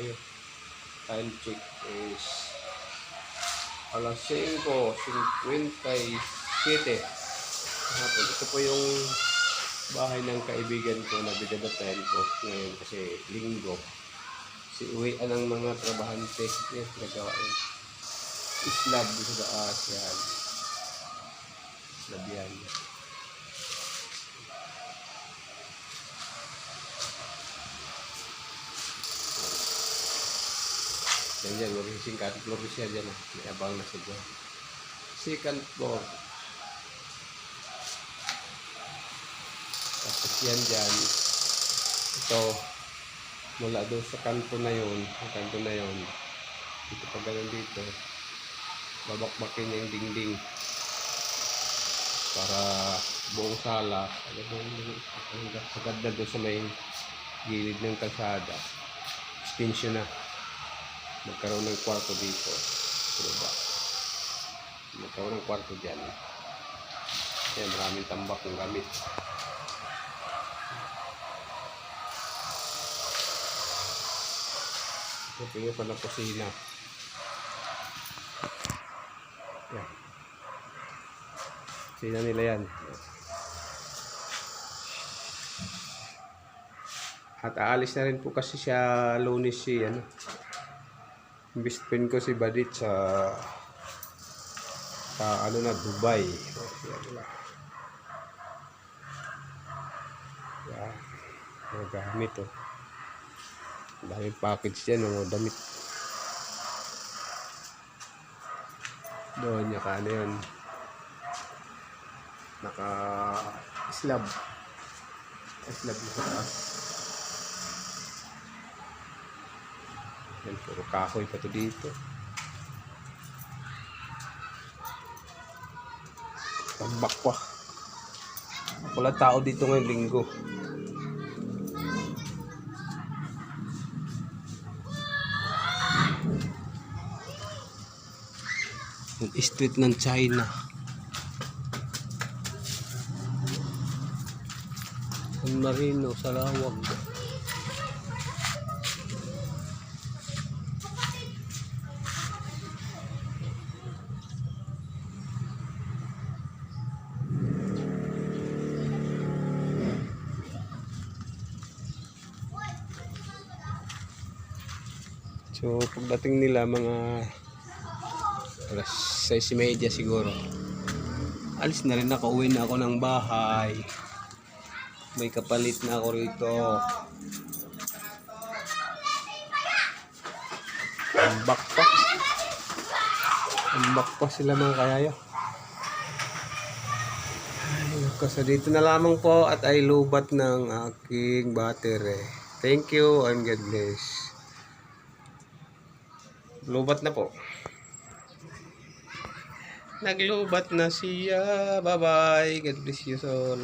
tayo. Time check is alas 5.57 hapon. Ito po yung bahay ng kaibigan ko na bidabatayan ko ngayon kasi linggo. Si uwian ng mga trabahante. Yes, nagawa yun. Islab sa ASEAN. Islab yan. Yan dyan, magsising cut floor siya dyan. May abang na siya dyan. Second floor. Tapos yan dyan. Ito, mula doon sa kanto na yun, ang kanto na yun, dito pa ganun dito, babakbakin yung dingding para buong sala, hanggang sagad na doon sa may gilid ng kalsada, extension na. Magkaroon ng kwarto dito. Sa baba. Magkaroon ng kwarto dyan. Kaya maraming tambak ng gamit. Ito yung pala kusina. Yan. Kusina nila yan. At aalis na rin po kasi siya lunes si ano. Best friend ko si Badit sa sa ano na Dubai. Yan na. Yan. Mga gamit oh. Daming package dyan, mga damit. Doon, naka ano yun. Naka slab. Slab na sa taas. Yan, puro kahoy pa to dito. Tambak pa. Wala tao dito ngayong linggo. Yung street ng China. San Marino, Sarawag. So, pagdating nila mga alas 6.30 siguro. Alis na rin ako, uwi na ako ng bahay. May kapalit na ako rito. Ambak pa. Ambak pa sila mga kayayo. Ay, Kasi dito na lamang po at ay lubat ng aking battery. Thank you and God bless. Lubat na po. Naglubat na siya. Bye-bye. God bless you all.